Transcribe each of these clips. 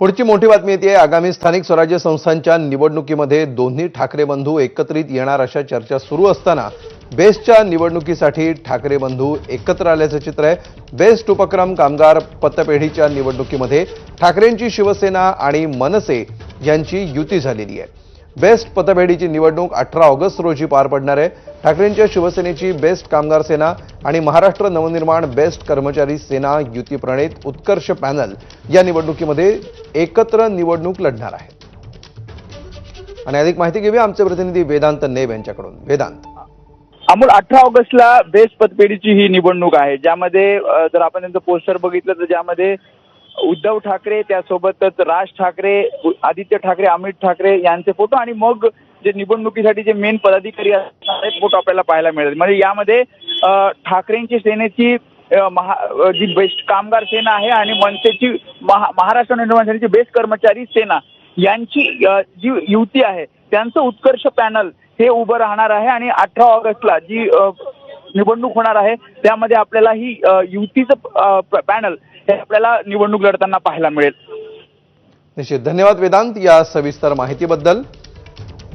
पुढची मोठी बातमी येते. आगामी स्थानिक स्वराज्य संस्थांच्या निवडणुकीमध्ये दोन्ही ठाकरे बंधू एकत्रित येणार अशा चर्चा सुरू असताना बेस्टच्या निवडणुकीसाठी ठाकरे बंधू एकत्र आल्याचं चित्र आहे. बेस्ट उपक्रम कामगार पतपेढीच्या निवडणुकीमध्ये ठाकरेंची शिवसेना आणि मनसे यांची युती झालेली आहे. बेस्ट पतपेढीची निवडणूक अठरा ऑगस्ट रोजी पार पडणार आहे. ठाकरेंच्या शिवसेनेची बेस्ट कामगार सेना आणि महाराष्ट्र नवनिर्माण बेस्ट कर्मचारी सेना युती प्रणित उत्कर्ष पॅनल या निवडणुकीमध्ये एकत्र निवडणूक लढणार आहे. आणि अधिक माहिती घेऊया आमचे प्रतिनिधी वेदांत नेब यांच्याकडून. वेदांत. अमोल अठरा ऑगस्टला बेस्ट पतपेढीची ही निवडणूक आहे. ज्यामध्ये जर आपण त्यांचं पोस्टर बघितलं तर ज्यामध्ये उद्धव ठाकरे त्यासोबतच राज ठाकरे आदित्य ठाकरे अमित ठाकरे यांचे फोटो आणि मग जे निवडणुकीसाठी जे मेन पदाधिकारी असणार आहेत फोटो आपल्याला पाहायला मिळेल. म्हणजे यामध्ये ठाकरेंची सेनेची महा जी बेस्ट कामगार सेना आहे आणि मनसेची महा महाराष्ट्र निर्माण सेनेची बेस्ट कर्मचारी सेना यांची जी युती आहे त्यांचं उत्कर्ष पॅनल हे उभं राहणार आहे आणि अठरा ऑगस्टला जी निवडणूक होणार आहे. त्यामध्ये आपल्याला ही युतीचं पॅनल हे आपल्याला निवडणूक लढताना पाहायला मिळेल. निश्चित. धन्यवाद वेदांत या सविस्तर माहितीबद्दल.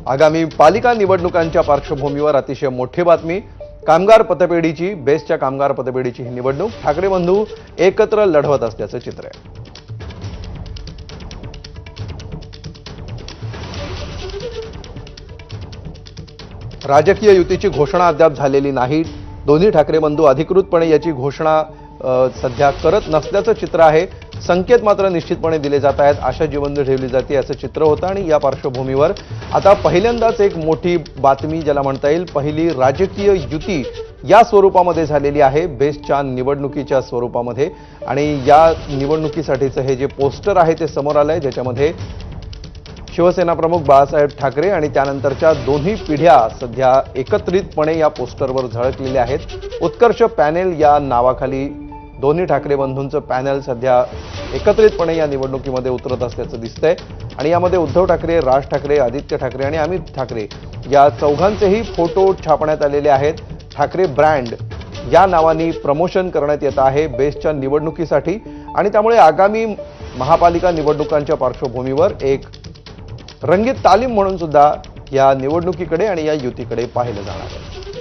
आगामी पालिका निवडणुकांच्या पार्श्वभूमीवर अतिशय मोठी बातमी. कामगार पतपेढीची बेस्टच्या कामगार पतपेढीची ही निवडणूक. ठाकरे बंधू एकत्र लढवत असल्याचं चित्र आहे. राजकीय युतीची घोषणा अद्याप झालेली नाही. दोन्ही ठाकरे बंधू अधिकृतपणे याची घोषणा सध्या करत नसल्याचं चित्र आहे. संकेत मात्र निश्चितपणे दिले जात आहेत. आशा जिवंत ठेवली जाते असं चित्र होतं आणि या पार्श्वभूमीवर आता पहिल्यांदाच एक मोठी बातमी ज्याला म्हणता येईल पहिली राजकीय युती या स्वरूपामध्ये झालेली आहे बेस्टच्या निवडणुकीच्या स्वरूपामध्ये. आणि या निवडणुकीसाठीचं हे जे पोस्टर आहे ते समोर आलं आहे ज्याच्यामध्ये शिवसेना प्रमुख बाळासाहेब ठाकरे आणि त्यानंतरच्या दोन्ही पिढ्या सध्या एकत्रितपणे या पोस्टरवर झळकलेल्या आहेत. उत्कर्ष पॅनेल या नावाखाली दोन्ही ठाकरे बंधूंचं पॅनल सध्या एकत्रितपणे या निवडणुकीमध्ये उतरत असल्याचं दिसतंय. आणि यामध्ये उद्धव ठाकरे राज ठाकरे आदित्य ठाकरे आणि अमित ठाकरे या चौघांचेही फोटो छापण्यात आलेले आहेत. ठाकरे ब्रँड या नावाने प्रमोशन करण्यात येत आहे बेस्टच्या निवडणुकीसाठी. आणि त्यामुळे आगामी महापालिका निवडणुकांच्या पार्श्वभूमीवर एक रंगीत तालीम म्हणून सुद्धा या निवडणुकीकडे आणि या युतीकडे पाहिलं जाणार आहे.